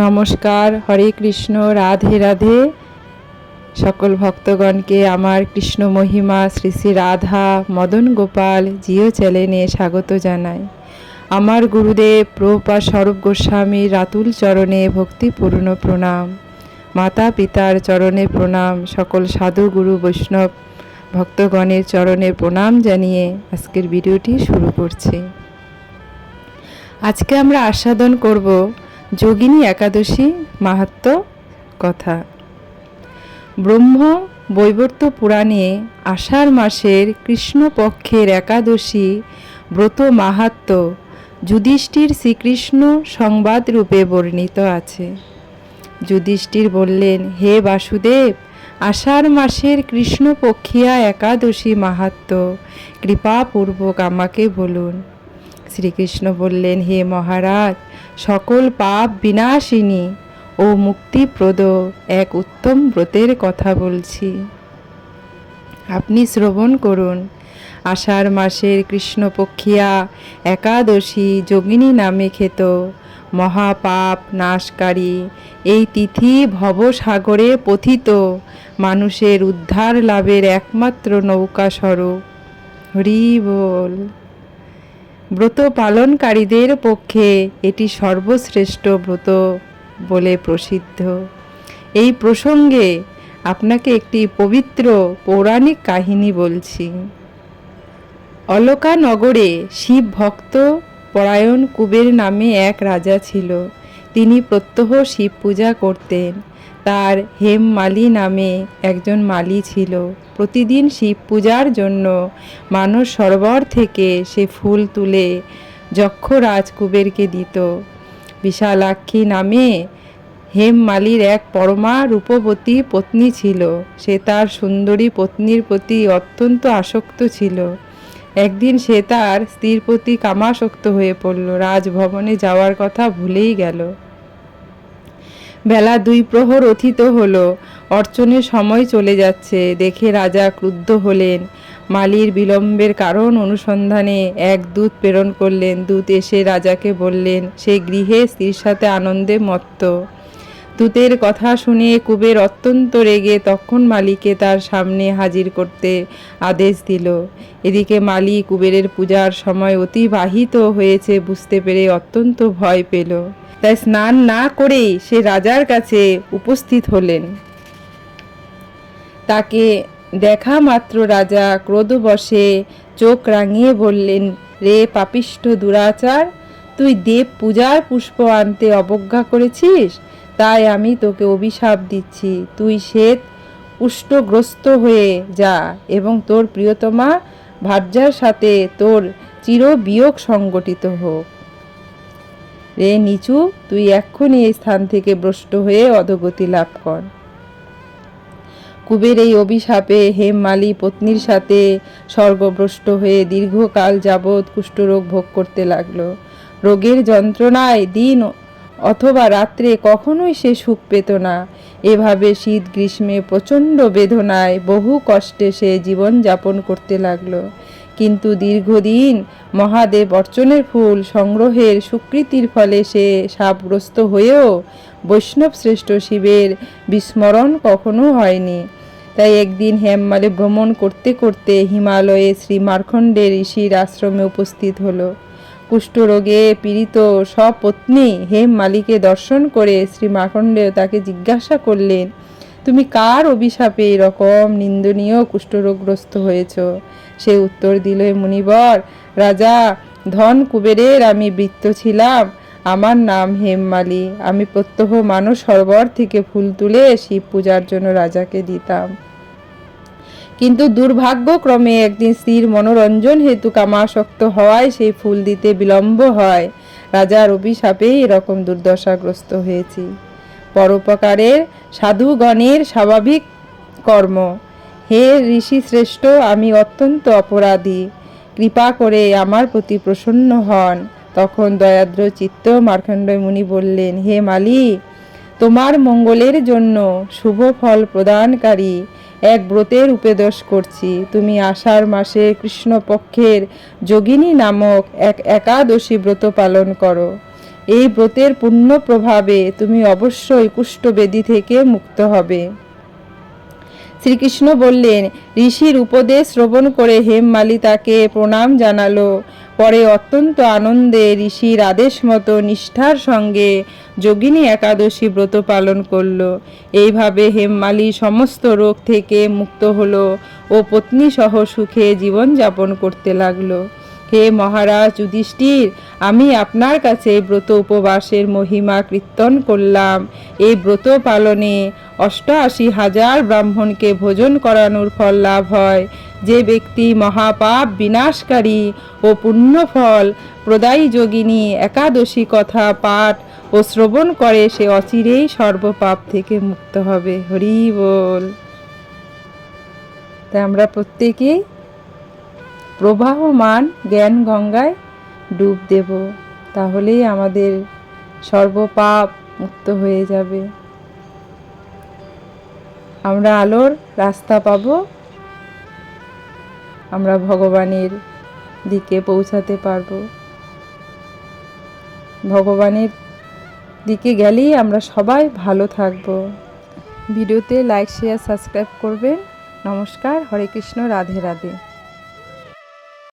নমস্কার, হরে কৃষ্ণ, রাধে রাধে। সকল ভক্তগণকে আমার কৃষ্ণ মহিমা শ্রী শ্রী রাধা মদন গোপাল জিও চ্যানেলে স্বাগত জানাই। আমার গুরুদেব প্রপা স্বরূপ গোস্বামীর রাতুল চরণে ভক্তিপূর্ণ প্রণাম। মাতা পিতার চরণে প্রণাম। সকল সাধু গুরু বৈষ্ণব ভক্তগণের চরণে প্রণাম জানিয়ে আজকের ভিডিওটি শুরু করছি। আজকে আমরা আস্বাদন করব যোগিনী একাদশী মাহাত্ম কথা। ব্রহ্ম বৈবর্ত পুরাণে আষাঢ় মাসের কৃষ্ণপক্ষের একাদশী ব্রত মাহাত্ম যুধিষ্ঠির শ্রীকৃষ্ণ সংবাদ রূপে বর্ণিত আছে। যুধিষ্ঠির বললেন, হে বাসুদেব, আষাঢ় মাসের কৃষ্ণপক্ষিয়া একাদশী মাহাত্ম, কৃপাপূর্বক আমাকে বলুন। শ্রীকৃষ্ণ বললেন, হে মহারাজ, সকল পাপ বিনাশিনী ও মুক্তিপ্রদ, এক উত্তম ব্রতের কথা বলছি। আপনি শ্রবণ করুন। আষাঢ় মাসের কৃষ্ণপক্ষিয়া একাদশী যোগিনী নামে খেত মহাপাপ নাশকারী এই তিথি ভবসাগরে পথিত। মানুষের উদ্ধার লাভের একমাত্র নৌকা স্বরূপ হরি বল। ব্রত পালনকারীদের পক্ষে এটি সর্বশ্রেষ্ঠ ব্রত বলে প্রসিদ্ধ। এই প্রসঙ্গে আপনাকে একটি পবিত্র পৌরাণিক কাহিনী বলছি। অলকা নগরে শিব ভক্ত পরায়ণ কুবের নামে এক রাজা ছিল। তিনি প্রত্যহ শিব পূজা করতেন। তার হেম মালি নামে একজন মালি ছিল। প্রতিদিন শিব পূজার জন্য মানস সরোবর থেকে সে ফুল তুলে যক্ষরাজ কুবেরকে দিত। বিশালাক্ষী নামে হেম মালির এক পরমা রূপবতী পত্নী ছিল। সে তার সুন্দরী পত্নীর প্রতি অত্যন্ত আসক্ত ছিল। একদিন সে তার স্ত্রীর প্রতি কামাসক্ত হয়ে পড়ল। রাজভবনে যাওয়ার কথা ভুলেই গেল। বেলা দুই প্রহর অথিত হলো। অর্চনের সময় চলে যাচ্ছে। দেখে রাজা ক্রুদ্ধ হলেন। মালির বিলম্বের কারণ অনুসন্ধানে এক দূত প্রেরণ করলেন। দূত এসে রাজাকে বললেন, সে গৃহে স্ত্রীর সাথে আনন্দে মত্ত। দূতের কথা শুনে কুবের অত্যন্ত রেগে তখন মালিকে তার সামনে হাজির করতে আদেশ দিল। এদিকে মালি কুবেরের পূজার সময় অতিবাহিত হয়েছে বুঝতে পেরে অত্যন্ত ভয় পেল। তাই স্নান না করেই সে রাজার কাছে উপস্থিত হলেন। তাকে দেখা মাত্র রাজা ক্রোধবশে চোখ রাঙিয়ে বললেন, রে পাপিষ্ঠ দুরাচার, তুই দেব পূজার পুষ্প আনতে অবজ্ঞা করেছিস? তাই আমি তোকে অভিশাপ দিচ্ছি। তুই শ্বেত পুষ্টগ্রস্ত হয়ে যা এবং তোর প্রিয়তমা ভার্যার সাথে তোর চির বিয়োগ সংগঠিত হোক। রে নিচু, তুই এক্ষুনি এই স্থান থেকে ভ্রষ্ট হয়ে অধগতি লাভ কর। কুবের এই অভিশাপে হেম হেমমালি পত্নীর সাথে স্বর্গভ্রষ্ট হয়ে দীর্ঘকাল যাবৎ কুষ্ঠরোগ ভোগ করতে লাগল। রোগের যন্ত্রণায় দিন অথবা রাত্রে কখনোই সে সুখ পেত না। এভাবে শীত গ্রীষ্মে প্রচণ্ড বেদনায় বহু কষ্টে সে জীবন যাপন করতে লাগল। কিন্তু দীর্ঘদিন মহাদেব অর্চনের ফুল সংগ্রহের স্বীকৃতির ফলে সে সাপগ্রস্ত হয়েও বৈষ্ণব শ্রেষ্ঠ শিবের বিস্মরণ কখনো হয়নি। তাই একদিন হেমমালে ভ্রমণ করতে করতে হিমালয়ে শ্রী মার্খণ্ডের ঋষির আশ্রমে উপস্থিত হলো। কুষ্ঠরোগে পীড়িত সপত্নী হেম মালিকে দর্শন করে শ্রী মার্কণ্ডেয় তাকে জিজ্ঞাসা করলেন, তুমি কার অভিশাপে এরকম নিন্দনীয় কুষ্ঠরোগগ্রস্ত হয়েছ? সে উত্তর দিল মুনিবর, রাজা ধন কুবেরের আমি বৃত্ত ছিলাম। আমার নাম হেম হেমমালি আমি প্রত্যহ মানস সরোবর থেকে ফুল তুলে শিব পূজার জন্য রাজাকে দিতাম। কিন্তু দুর্ভাগ্যক্রমে একদিন স্ত্রীর মনোরঞ্জন হেতু কামাসক্ত হওয়ায় সেই ফুল দিতে বিলম্ব হয়। রাজার অভিশাপেই এরকম দুর্দশাগ্রস্ত হয়েছি। পরোপকারের সাধুগণের স্বাভাবিক কর্ম। হে ঋষি শ্রেষ্ঠ, আমি অত্যন্ত অপরাধী। কৃপা করে আমার প্রতি প্রসন্ন হন। তখন দয়াদ্র চিত্ত মার্কণ্ডয় মুনি বললেন, হে মালি, তোমার মঙ্গলের জন্য শুভ ফল প্রদানকারী। এক ব্রতের উপদেশ করছি। তুমি আষাঢ় মাসে কৃষ্ণপক্ষের যোগিনী নামক এক একাদশী ব্রত পালন করো। এই ব্রতের পূর্ণ প্রভাবে তুমি অবশ্যই কুষ্ঠবেদী থেকে মুক্ত হবে। শ্রীকৃষ্ণ বললেন, ঋষির উপদেশ শ্রবণ করে হেমমালি তাকে প্রণাম জানালো। পরে অত্যন্ত আনন্দে ঋষির আদেশ মতো নিষ্ঠার সঙ্গে যোগিনী একাদশী ব্রত পালন করল। এইভাবে হেমমালি সমস্ত রোগ থেকে মুক্ত হলো ও পত্নী সহ সুখে জীবনযাপন করতে লাগল। হে মহারাজ যুধিষ্ঠির, আমি আপনার কাছে ব্রত উপবাসের মহিমা কীর্তন করলাম। এই ব্রত পালনে অষ্টআশি হাজার ব্রাহ্মণকে ভোজন করানোর ফল লাভ হয়। যে ব্যক্তি মহাপাপ বিনাশকারী ও পুণ্যফল প্রদায়ী যোগিনী একাদশী কথা পাঠ ও শ্রবণ করে, সে অচিরেই সর্বপাপ থেকে মুক্ত হবে। হরি বল। তাই আমরা প্রত্যেকেই প্রবাহমান জ্ঞান গঙ্গায় ডুব দেব, তাহলেই আমাদের সর্বপাপ মুক্ত হয়ে যাবে। আমরা আলোর রাস্তা পাব। আমরা ভগবানের দিকে পৌঁছাতে পারব। ভগবানের দিকে গেলেই আমরা সবাই ভালো থাকব। ভিডিওতে লাইক শেয়ার সাবস্ক্রাইব করবেন। নমস্কার, হরে কৃষ্ণ, রাধে রাধে।